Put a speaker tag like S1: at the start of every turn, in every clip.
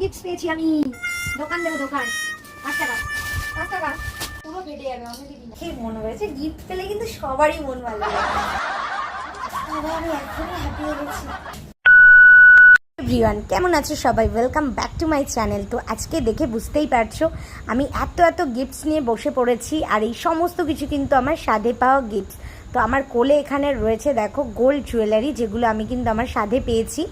S1: Gift পেয়েছি আমি। দোকান দেবো, দোকান। পাঁচ টাকা পাঁচ টাকা পুরো কেটে যাবে অনেক কি মনে হয়েছে, গিফট পেলে কিন্তু সবারই মন ভালো আমি এখনই হ্যাপি হয়ে গেছি কেমন আছো সবাই? Welcome back to my channel তো আজকে দেখে বুঝতেই পারছ, আমি এত এত গিফটস নিয়ে বসে পড়েছি, আর এই সমস্ত কিছু কিন্তু আমার স্বাদে পাওয়া গিফটস তো আমার কোলে এখানে রয়েছে, দেখো গোল্ড জুয়েলারি যেগুলো আমি কিন্তু আমার সাধে পেয়েছি।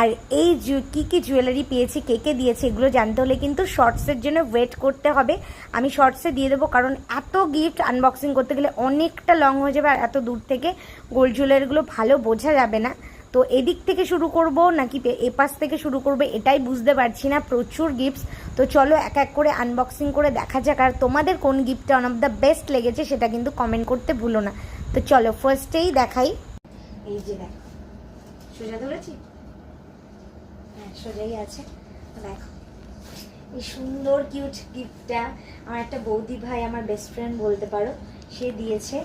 S1: আর এই কী কী জুয়েলারি পেয়েছি, কে কে দিয়েছে, এগুলো জানতে হলে কিন্তু শর্টসের জন্য ওয়েট করতে হবে। আমি শর্টসে দিয়ে দেবো, কারণ এত গিফট আনবক্সিং করতে গেলে অনেকটা লং হয়ে যাবে, আর এত দূর থেকে গোল্ড জুয়েলারিগুলো ভালো বোঝা যাবে না। তো এদিক থেকে শুরু করব, নাকি এপাশ থেকে শুরু করবে, এটাই বুঝতে পারছি না, প্রচুর গিফটস তো চলো, এক এক করে আনবক্সিং করে দেখা যাক, আর তোমাদের কোন গিফটটা ওয়ান অফ দ্য বেস্ট লেগেছে, সেটা কিন্তু কমেন্ট করতে ভুলো না। তো চলো ফার্স্টেই দেখাই। এই যে দেখো, সোজা ধরেছি? হ্যাঁ সোজাই আছে। দেখো, এই সুন্দর কিউট গিফটটা আমার একটা বৌদি ভাই, আমার বেস্ট ফ্রেন্ড বলতে পারো, সে দিয়েছে।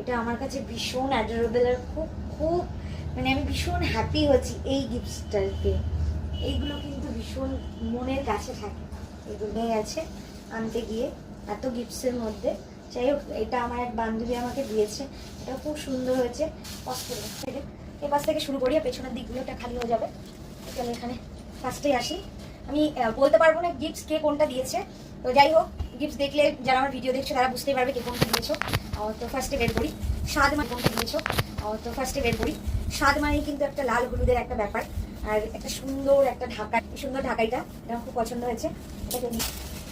S1: এটা আমার কাছে ভীষণ অ্যাডোরেবল আর খুব খুব মানে আমি ভীষণ হ্যাপি হচ্ছি এই গিফটসটাকে এইগুলো কিন্তু ভীষণ মনের কাছে থাকে। এগুলো আছে আনতে গিয়ে, এত গিফটসের মধ্যে। যাই হোক, এটা আমার এক বান্ধবী আমাকে দিয়েছে। এটা খুব সুন্দর হয়েছে। এই পাশ থেকে শুরু করি পেছনের দিকগুলো দিকগুলোটা খালি হয়ে যাবে। চলো এখানে ফার্স্টেই আসি। আমি বলতে পারব না গিফটস কে কোনটা দিয়েছে। তো যাই হোক গিফটস দেখলে যারা আমার ভিডিও দেখছ, তারা বুঝতেই পারবে কে কোনটা দিয়েছ। তো ফার্স্টে বের করি। স্বাদ মানে কোনটা দিয়েছ? তো ফার্স্টে বের করি। স্বাদ মানেই কিন্তু একটা লাল হলুদের একটা ব্যাপার। আর একটা সুন্দর একটা ঢাকা। সুন্দর ঢাকাইটা, এটা খুব পছন্দ হয়েছে। নিই।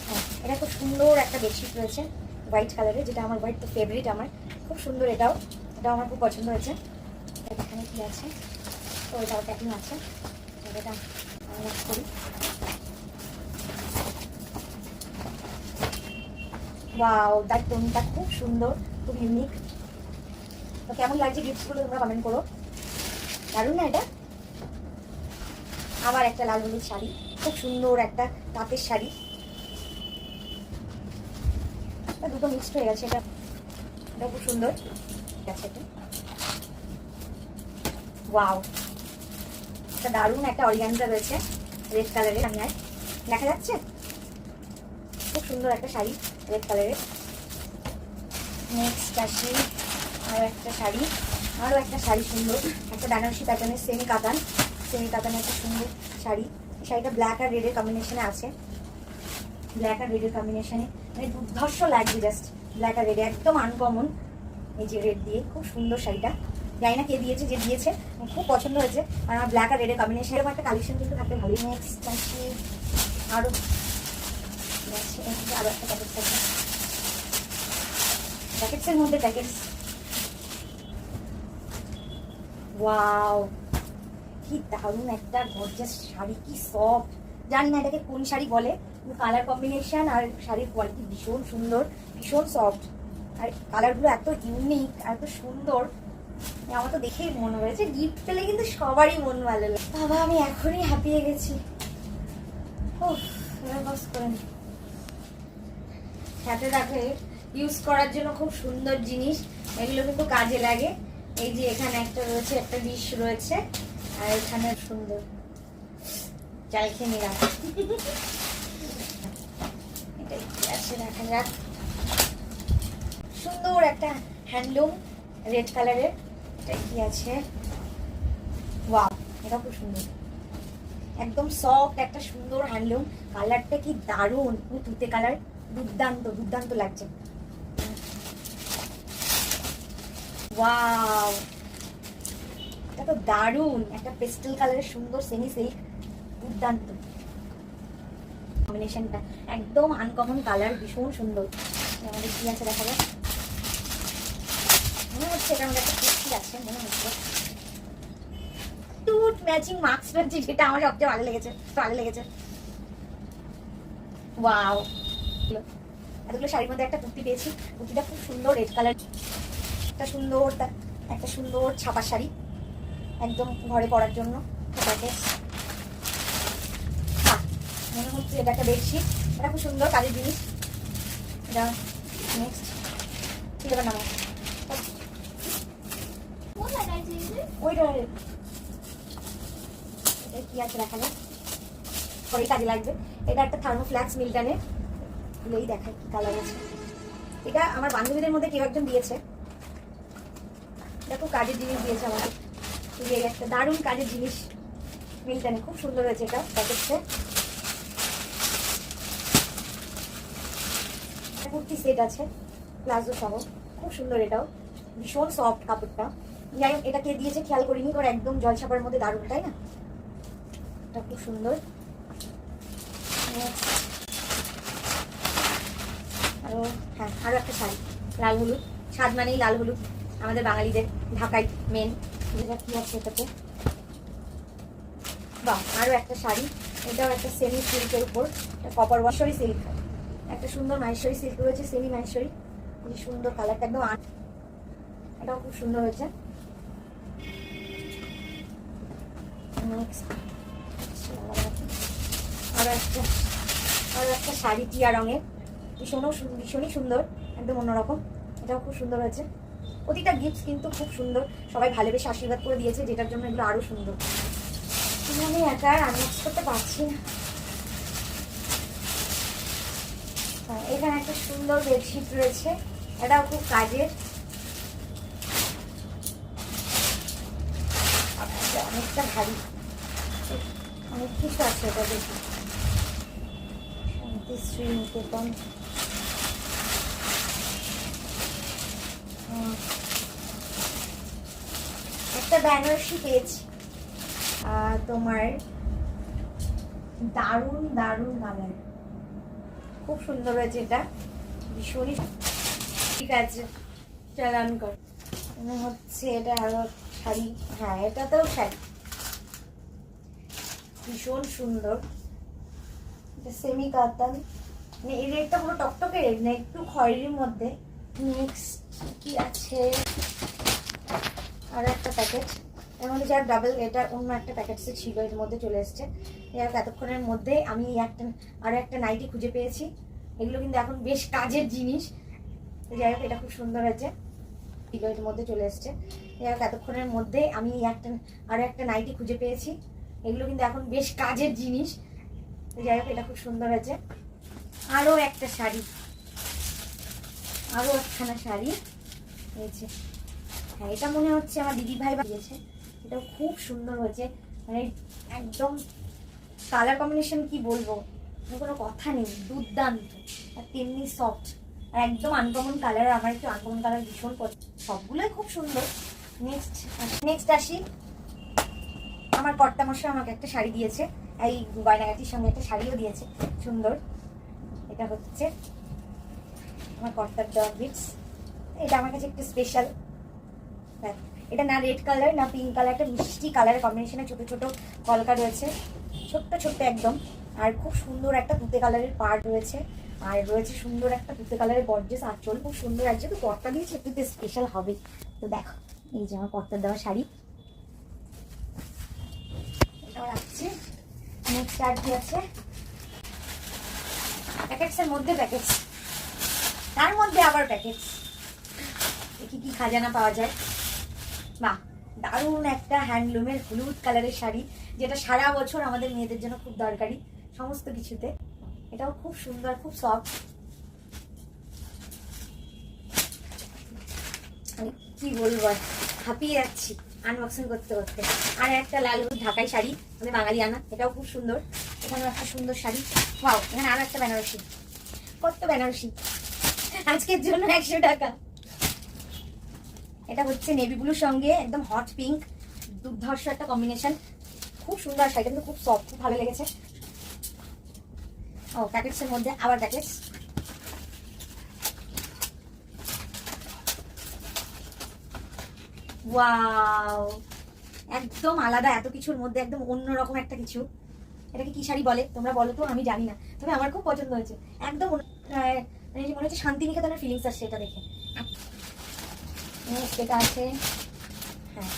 S1: হ্যাঁ এটা খুব সুন্দর একটা বেডশিট রয়েছে। হোয়াইট কালারের, যেটা আমার হোয়াইট তো ফেভারিট আমার। খুব সুন্দর এটাও এটাও আমার খুব পছন্দ হয়েছে। এখানে কি আছে? তো এটাও প্যাকিং আছে। এটা করি। ওয়াও তার টোনটা খুব সুন্দর, খুব ইউনিক তো কেমন লাগছে গিফটসগুলো তোমরা কমেন্ট করো। দারুণ না এটা? আবার একটা লাল হলুদ শাড়ি, খুব সুন্দর একটা তাঁতের শাড়ি এটা দুটো মিক্সড হয়ে গেছে, এটা এটা খুব সুন্দর। এটা। ওয়াও একটা দারুণ একটা অরিগানজা রয়েছে রেড কালারের আমি আর দেখা যাচ্ছে? খুব সুন্দর একটা শাড়ি রেড কালারের নেক্সট আসি আরও একটা শাড়ি আরও একটা শাড়ি সুন্দর। একটা বেনারসি প্যাটার্নের সেমি কাতান সেমি কাতানের একটা সুন্দর শাড়ি। শাড়িটা ব্ল্যাক আর রেডের কম্বিনেশনে আছে। ব্ল্যাক আর রেডের কম্বিনেশনে মানে দুর্ধর্ষ লাগছে জাস্ট ব্ল্যাক আর রেডে একদম আনকমন এই যে রেড দিয়ে খুব সুন্দর শাড়িটা। জানি না কে দিয়েছে যে দিয়েছে খুব পছন্দ হয়েছে। আর আমার ব্ল্যাক আর রেডের কম্বিনেশন এরকম একটা কালেকশন কিন্তু থাকতে ভালোই নেক্সট আসি আরও আছে, আরও একটা প্যাকেট আছে প্যাকেটসের মধ্যে প্যাকেটস ওয়াও কি দারুণ একটা গর্জাস শাড়ি কি সফট জানি না এটাকে কোন শাড়ি বলে। কালার কম্বিনেশন আর শাড়ির কোয়ালিটি ভীষণ সুন্দর, ভীষণ সফট আর কালারগুলো এত ইউনিক এত সুন্দর। আমার তো দেখেই মনে হয়েছে গিফট পেলে কিন্তু সবারই মন ভালো লাগে। বাবা, আমি এখনই হাঁপিয়ে গেছি। এবার বস সাথে রাখে ইউজ করার জন্য খুব সুন্দর জিনিস। এগুলো কিন্তু কাজে লাগে। এই যে এখানে একটা রয়েছে, একটা ডিশ রয়েছে। আর এখানে সুন্দর। চাল খেয়ে নিলাম। আছে দেখা যাক সুন্দর একটা হ্যান্ডলুম, রেড কালারের। এটা কি আছে? ওয়াও এটা খুব সুন্দর। একদম সফট একটা সুন্দর হ্যান্ডলুম। কালারটা কি দারুণ। পুরো তুতে কালার। দুর্দান্ত দুর্দান্ত লাগছে। ওয়াও, এটা তো দারুণ। একটা পেস্টেল কালারের সুন্দর সেমি সিল্ক দুর্দান্ত। কম্বিনেশনটা একদম আনকমন কালার ভীষণ সুন্দর। আমাদের কি আছে দেখা যাক মনে হচ্ছে এটা আমাদের একটা কুর্তি আছে মনে হচ্ছে। টুট ম্যাচিং মাস্ক যেটা আমার সবচেয়ে ভালো লেগেছে ভালো লেগেছে। ওয়াও এতগুলো শাড়ির মধ্যে একটা কুর্তি পেয়েছি। কুর্তিটা খুব সুন্দর রেড কালার একটা সুন্দর একটা সুন্দর ছাপা শাড়ি। একদম ঘরে পরার জন্য আহ, মনে হচ্ছে এটা একটা বেডশিট। এটা খুব সুন্দর, কাজের জিনিস। এটা নেক্সট এটা কি আছে দেখা যাক পরে কাজে এটা একটা কালার আছে। এটা আমার বান্ধবীদের মধ্যে কেউ একজন দিয়েছে। এটা খুব কাজের জিনিস দিয়েছে দারুণ কাজের জিনিস মিল্টানে। খুব সুন্দর হয়েছে এটা প্যাকেটসে কুর্তি সেট আছে, প্লাজো সহ, খুব সুন্দর এটাও, ভীষণ সফট কাপড়টা। যাই হোক, এটা কে দিয়েছে খেয়াল করিনি ওর একদম জলছাপার মধ্যে দারুণ, তাই না? এটা খুব সুন্দর। Next. আরও হ্যাঁ আরও একটা শাড়ি, লাল হলুদ। স্বাদ মানেই লাল হলুদ। আমাদের বাঙালিদের ঢাকায় মেন যেটা কি আছে এটাতে। বাহ, আরও একটা শাড়ি। এটাও একটা সেমি সিল্কের উপর কপার ওয়াশরি সিল্ক একটা সুন্দর মাহেশ্বরী সিল্ক রয়েছে সেমি মাহেশ্বরী। খুবই সুন্দর কালারটা একদম এটাও খুব সুন্দর হয়েছে. আরও একটা আরও একটা শাড়ি টিয়া রঙের। ভীষণও ভীষণই সুন্দর, একদম অন্যরকম। এটাও খুব সুন্দর হয়েছে। প্রতিটা গিফট কিন্তু খুব সুন্দর। সবাই ভালোবেসে আশীর্বাদ করে দিয়েছে, যেটার জন্য এগুলো আরও সুন্দর। আমি একা আর আনবক্স করতে পারছি না হ্যাঁ, এখানে একটা সুন্দর বেডশিট রয়েছে। এটাও খুব কাজের। অনেকটা ভারী। অনেক কিছু আছে এটা দেখি। শান্তি শ্রী নিকেতন। একটা বেনারসি পেয়েছি। তোমার দারুণ দারুণ কালার খুব সুন্দর হয়েছে এটা। ভীষণই ঠিক আছে চালান কর। হচ্ছে এটা আরও শাড়ি। হ্যাঁ এটাতেও শাড়ি। ভীষণ সুন্দর। সেমি কাতান মানে এই রেডটা পুরো টকটকে রেড না একটু খয়েরির মধ্যে। নেক্সট কি আছে? আর একটা প্যাকেট এর মধ্যে যার ডাবল এটা অন্য একটা প্যাকেটসে ছিল, এর মধ্যে চলে এসছে। হোক এতক্ষণের মধ্যে আমি একটা আরও একটা নাইটি খুঁজে পেয়েছি। এগুলো কিন্তু এখন বেশ কাজের জিনিস। যাই হোক, এটা খুব সুন্দর হয়েছে। ছিল, এর মধ্যে চলে এসছে। যাই এতক্ষণের মধ্যে আমি একটা আরও একটা নাইটি খুঁজে পেয়েছি। এগুলো কিন্তু এখন বেশ কাজের জিনিস। যাই হোক, এটা খুব সুন্দর হয়েছে। আরও একটা শাড়ি। আরও একখানা শাড়ি। হয়েছে হ্যাঁ এটা মনে হচ্ছে আমার দিদি ভাই দিয়েছে এটাও খুব সুন্দর হয়েছে। মানে একদম কালার কম্বিনেশন কি বলব? কোনো কথা নেই, দুর্দান্ত। আর তেমনি সফট আর একদম আনকমন কালার আমার একটু আনকমন কালার ভীষণ সবগুলোই খুব সুন্দর। নেক্সট নেক্সট আসি। আমার কর্তামশাই আমাকে একটা শাড়ি দিয়েছে। এই গয়নাগাটির সঙ্গে একটা শাড়িও দিয়েছে। সুন্দর। এটা হচ্ছে আমার কর্তার দেওয়া গিফটস এটা আমার কাছে একটু স্পেশাল এটা না রেড কালার না পিঙ্ক কালার একটা মিষ্টি কালারের কম্বিনেশনে ছোট ছোট কলকা রয়েছে। ছোট্ট ছোট্ট একদম। আর খুব সুন্দর একটা তুতে কালারের পার্ট রয়েছে। আর রয়েছে সুন্দর একটা তুতে কালারের গর্জেস আঁচল। খুব সুন্দর আর যেহেতু কর্তা দিয়েছে, একটু স্পেশাল হবে। তো দেখো, এই যে আমার কর্তার দেওয়া শাড়ি। রাখছি। আছে মধ্যে তার মধ্যে আবার প্যাকেটস দেখি কি খাজানা পাওয়া যায়। বাহ, দারুণ একটা হ্যান্ডলুমের হলুদ কালারের শাড়ি, যেটা সারা বছর আমাদের মেয়েদের জন্য খুব দরকারি সমস্ত কিছুতে। এটাও খুব সুন্দর, খুব সফট কি বলব হাঁপিয়ে যাচ্ছি আনবক্সিং করতে করতে। আর একটা লাল হলুদ ঢাকাই শাড়ি মানে বাঙালি আনা, এটাও খুব সুন্দর। এখানেও একটা সুন্দর শাড়ি। ওয়াও এখানে আরও একটা বেনারসি। কত বেনারসি? আজকের জন্য একশো টাকা। এটা হচ্ছে নেভি ব্লুর সঙ্গে একদম হট পিঙ্ক দুর্ধর্ষ একটা কম্বিনেশন খুব সুন্দর শাড়িটা, কিন্তু খুব সফট খুব ভালো লেগেছে। ও প্যাকেটসের মধ্যে আবার প্যাকেটস একদম আলাদা, এত কিছুর মধ্যে একদম অন্যরকম একটা কিছু। এটাকে কি শাড়ি বলে? তোমরা বলো তো, আমি জানি না। তবে আমার খুব পছন্দ হয়েছে। একদম মানে মনে হচ্ছে শান্তিনিকেতনের ফিলিংস আসছে এটা দেখে। এটা আছে। হ্যাঁ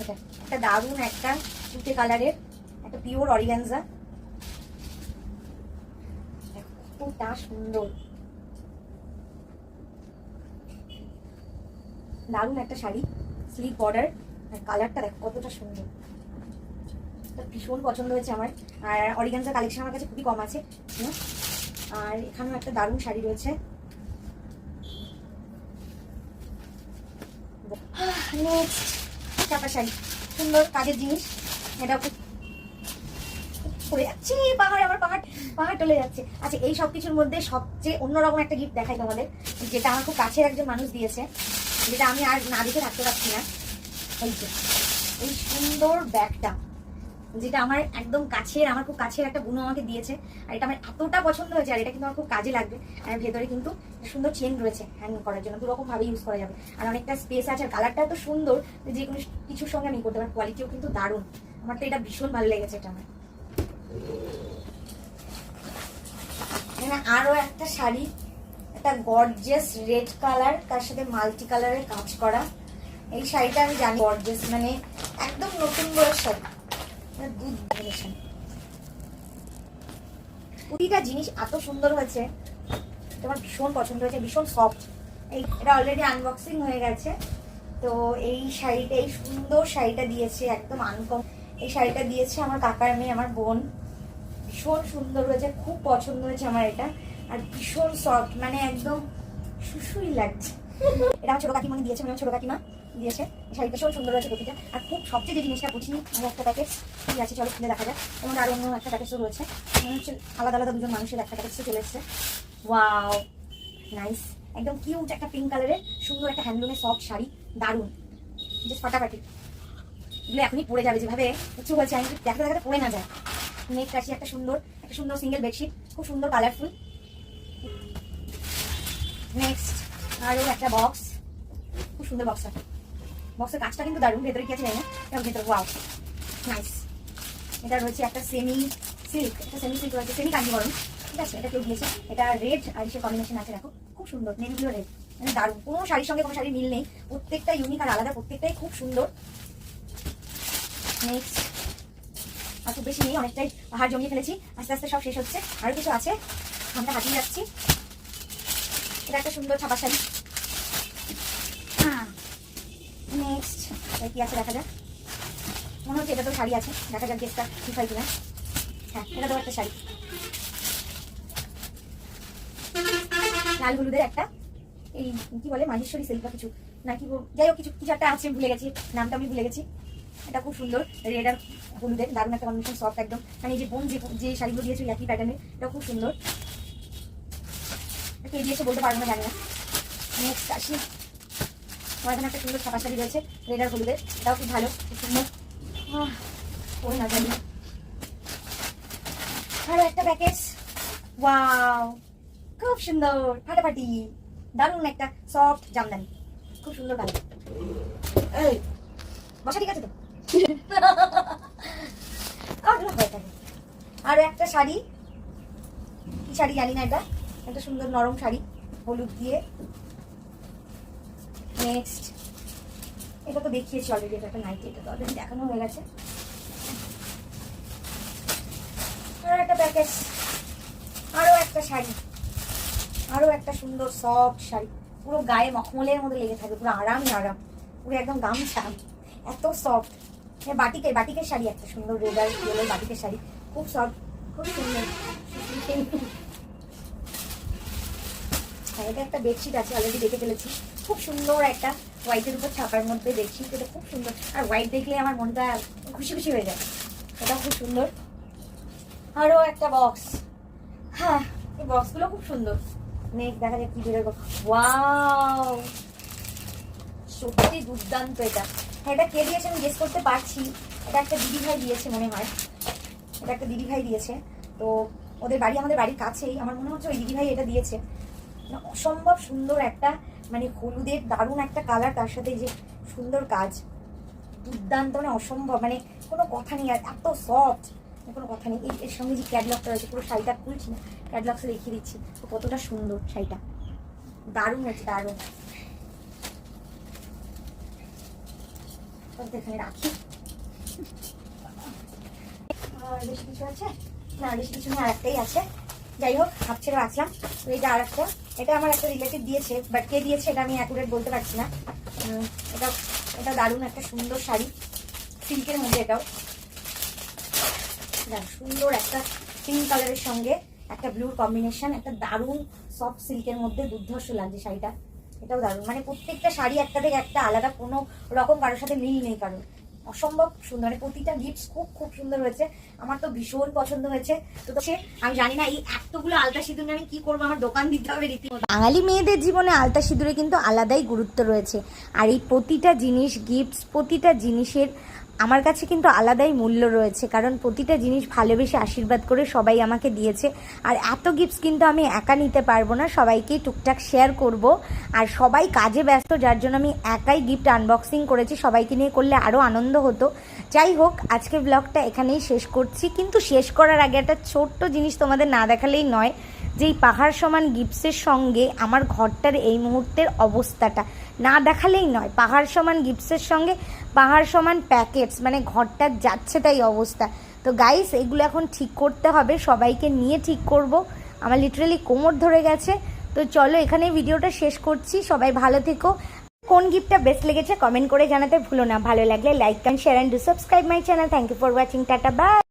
S1: এটা একটা দারুণ একটা তুতে কালারের, একটা পিওর অরিগানজা কতটা সুন্দর। দারুণ একটা শাড়ি স্লিপ বর্ডার আর কালারটা দেখো, কতটা সুন্দর। ভীষণ পছন্দ হয়েছে আমার। আর অরিগানজার কালেকশন আমার কাছে খুবই কম আছে। আর এখানেও একটা দারুণ শাড়ি রয়েছে। নেক্সট চাপা শাড়ি। সুন্দর কাজের জিনিস। এটা পাহাড়, আমার পাহাড় পাহাড় যাচ্ছে। আচ্ছা এই সব কিছুর মধ্যে সবচেয়ে একটা গিফট তোমাদের, যেটা আমার খুব কাছের একজন মানুষ দিয়েছে, যেটা আমি আর না দেখে থাকতে পারছি না। এই সুন্দর ব্যাগটা, যেটা আমার একদম কাছের, আমার খুব কাছের একটা গুণ আমাকে দিয়েছে। আর এটা আমার এতটা পছন্দ হয়েছে, আর এটা কিন্তু আমার খুব কাজে লাগবে। আর ভেতরে কিন্তু সুন্দর চেন রয়েছে হ্যাং করার জন্য। দুরকম ভাবে ইউজ করা যাবে। আর অনেকটা স্পেস আছে, আর কালারটা এত সুন্দর যে কোনো কিছুর সঙ্গে আমি করতে পারি কোয়ালিটিও কিন্তু দারুণ। আমার তো এটা ভীষণ ভালো লেগেছে এটা আমার। আরও একটা শাড়ি। একটা গর্জিয়াস রেড কালার তার সাথে মাল্টি কালারের কাজ করা। এই শাড়িটা আমি জানি গর্জিয়াস মানে একদম নতুন বয়স শাড়ি। দুধ প্রতিটা জিনিস এত সুন্দর হয়েছে। এটা আমার ভীষণ পছন্দ হয়েছে, ভীষণ সফট এই এটা অলরেডি আনবক্সিং হয়ে গেছে। তো এই শাড়িটা, এই সুন্দর শাড়িটা দিয়েছে, একদম আনকম এই শাড়িটা দিয়েছে আমার কাকার মেয়ে, আমার বোন। ভীষণ সুন্দর হয়েছে, খুব পছন্দ হয়েছে আমার এটা। আর ভীষণ সফট মানে একদম সুসুই লাগছে। এটা আমার ছোট কাকিমা দিয়েছে মানে আমার ছোট কাকিমা। দিয়েছে। শাড়িটা ভীষণ সুন্দর হয়েছে প্রতিটা। আর খুব সবচেয়ে যে জিনিসটা বুঝিনি, আমি একটা প্যাকেট কি আছে চলো খুলে দেখা যায় এবং আর অন্য একটা প্যাকেটও রয়েছে মনে আলাদা আলাদা দুজন মানুষের একটা প্যাকেটসও চলে এসছে। ওয়াও নাইস একদম কিউট একটা পিঙ্ক কালারের সুন্দর একটা হ্যান্ডলুমের সফট শাড়ি। দারুণ। যে ফাটাফাটি। এগুলো এখনই পড়ে যাবে যেভাবে কিছু বলছে আমি দেখাতে দেখাতে পড়ে না যায়। নেক কাশি একটা সুন্দর একটা সুন্দর সিঙ্গেল বেডশিট খুব সুন্দর কালারফুল নেক্সট আরও একটা বক্স খুব সুন্দর বক্সটা বক্সের কাজটা কিন্তু দারুণ, ভেতরে কি আছে জানি না? এটা ভেতরে ওয়াও নাইস এটা রয়েছে একটা সেমি সিল্ক একটা সেমি সিল্ক রয়েছে সেমি কাঞ্জিবরম ঠিক আছে? এটা কেউ দিয়েছে, এটা রেড আর সে কম্বিনেশন আছে, দেখো, খুব সুন্দর নেভিগুলো রেড মানে দারুণ। কোনো শাড়ির সঙ্গে কোনো শাড়ির মিল নেই, প্রত্যেকটা ইউনিক আর আলাদা, প্রত্যেকটাই খুব সুন্দর। নেক্সট আর খুব বেশি নেই, অনেকটাই পাহাড় জমিয়ে ফেলেছি, আস্তে আস্তে সব শেষ হচ্ছে, আরও কিছু আছে, আমরা হাতিয়ে যাচ্ছি। এটা একটা সুন্দর ছাপা শাড়ি। নেক্সট কি আছে দেখা যাক? মনে হচ্ছে এটা তো শাড়ি আছে, দেখা যাক গেসটা ঠিক হয় কিনা। হ্যাঁ এটা তো একটা শাড়ি। লাল হলুদের একটা, এই কি বলে, মাহেশ্বরী সিল্ক কিছু। নাকি বল- যাই হোক, কিছু কিছু একটা আছে, ভুলে গেছি, নামটা আমি ভুলে গেছি। এটা খুব সুন্দর রেড আর হলুদের, দারুণ একটা কম্বিনেশন সফট একদম। মানে এই যে বোন যে যে শাড়িগুলো দিয়েছে একই প্যাটার্নের এটা খুব সুন্দর। কে দিয়েছে বলতে পারব না, জানি না। নেক্সট আসি। এখানে একটা সুন্দর ছাপা শাড়ি রয়েছে রেড আর হলুদের। এটাও খুব ভালো, খুব সুন্দর। পরে না জানি। আরও একটা প্যাকেজ ওয়াও খুব সুন্দর, ফাটাফাটি। দারুণ একটা সফট জামদানি। খুব সুন্দর কালার এই, বসা ঠিক আছে তো? থাকে। আর একটা শাড়ি। কি শাড়ি জানি না এটা। একটা সুন্দর নরম শাড়ি, হলুদ দিয়ে। নেক্সট এটা তো দেখিয়েছি অলরেডি এটা একটা নাইটি এটা তো অলরেডি দেখানো হয়ে গেছে। আরও একটা প্যাকেজ আরও একটা শাড়ি। আরও একটা সুন্দর সফট শাড়ি। পুরো গায়ে মখমলের মধ্যে লেগে থাকে, পুরো আরামই আরাম। পুরো একদম গামছা। এত সফট বাটিকের বাটিকের শাড়ি একটা সুন্দর রেড আর ইয়েলো বাটিকের শাড়ি। খুব সফট খুব সুন্দর। এটা একটা বেডশিট আছে অলরেডি দেখে ফেলেছি। খুব সুন্দর একটা হোয়াইটের উপর ছাপার মধ্যে দেখছি এটা খুব সুন্দর। আর হোয়াইট দেখলে আমার মনটা খুশি খুশি হয়ে যায়। এটা খুব সুন্দর। আরও একটা বক্স হ্যাঁ এই বক্সগুলো খুব সুন্দর। নেক দেখা যাক কি বেরোবো ওয়াও সত্যি দুর্দান্ত এটা। হ্যাঁ এটা কে দিয়েছে আমি গেস করতে পারছি। এটা একটা দিদি ভাই দিয়েছে মনে হয়। এটা একটা দিদি ভাই দিয়েছে। তো ওদের বাড়ি আমাদের বাড়ির কাছেই। আমার মনে হচ্ছে ওই দিদি ভাই এটা দিয়েছে। মানে অসম্ভব সুন্দর একটা মানে হলুদের দারুণ একটা কালার তার সাথে যে সুন্দর কাজ দুর্দান্ত মানে অসম্ভব মানে কোনো কথা নেই, আর এত সফট কোনো কথা নেই। এর- সঙ্গে যে ক্যাটলগটা রয়েছে, পুরো শাড়িটা খুলছি না ক্যাটলগসে দেখিয়ে দিচ্ছি। তো কতটা সুন্দর শাড়িটা। দারুণ হচ্ছে দারুণ। এখানে রাখি। আর বেশি কিছু আছে? না, বেশি কিছু না একটাই আছে। যাই হোক হাত ছেড়ে রাখলাম তো আর একটা এটা আমার একটা রিলেটিভ দিয়েছে বাট কে দিয়েছে এটা আমি অ্যাকুরেট বলতে পারছি না। এটা এটা দারুণ একটা সুন্দর শাড়ি। সিল্কের মধ্যে এটাও। সুন্দর একটা পিঙ্ক কালারের সঙ্গে একটা ব্লুর কম্বিনেশন একটা দারুণ সফট সিল্কের মধ্যে দুর্ধর্ষ লাগছে শাড়িটা। এটাও দারুণ। মানে প্রত্যেকটা শাড়ি একটা থেকে একটা আলাদা কোনো রকম কারোর সাথে মিল নেই কারোর। অসম্ভব সুন্দর। মানে প্রতিটা গিফট খুব খুব সুন্দর হয়েছে। আমার তো ভীষণ পছন্দ হয়েছে। তো সে, আমি জানি না, এই এতগুলো আলতা সিঁদুর আমি কি করব? আমার দোকান দিতে হবে রীতিমতো। বাঙালি মেয়েদের জীবনে আলতা সিঁদুরে কিন্তু আলাদাই গুরুত্ব রয়েছে। আর এই প্রতিটা জিনিস গিফটস প্রতিটা জিনিসের আমার কাছে কিন্তু আলাদাই মূল্য রয়েছে, কারণ প্রতিটা জিনিস ভালোবেসে আশীর্বাদ করে সবাই আমাকে দিয়েছে। আর এত গিফটস কিন্তু আমি একা নিতে পারব না, সবাইকেই টুকটাক শেয়ার করব। আর সবাই কাজে ব্যস্ত, যার জন্য আমি একাই গিফট আনবক্সিং করেছি, সবাইকে নিয়ে করলে আরও আনন্দ হতো। যাই হোক আজকে ব্লগটা এখানেই শেষ করছি। কিন্তু শেষ করার আগে একটা ছোট্ট জিনিস তোমাদের না দেখালেই নয় যে এই পাহাড় সমান গিফটসের সঙ্গে আমার ঘরটার এই মুহূর্তের অবস্থাটা। না দেখালেই নয়, পাহাড় সমান গিফটসের সঙ্গে পাহাড় সমান প্যাকেটস মানে ঘরটার যাচ্ছে তাই অবস্থা। তো গাইস এগুলো এখন ঠিক করতে হবে, সবাইকে নিয়ে ঠিক করব। আমার লিটারালি কোমর ধরে গেছে। তো চলো এখানে ভিডিওটা শেষ করছি, সবাই ভালো থেকো। কোন গিফটটা বেস্ট লেগেছে কমেন্ট করে জানাতে ভুলো না। ভালো লাগলে like and share and do subscribe my channel thank you for watching tata bye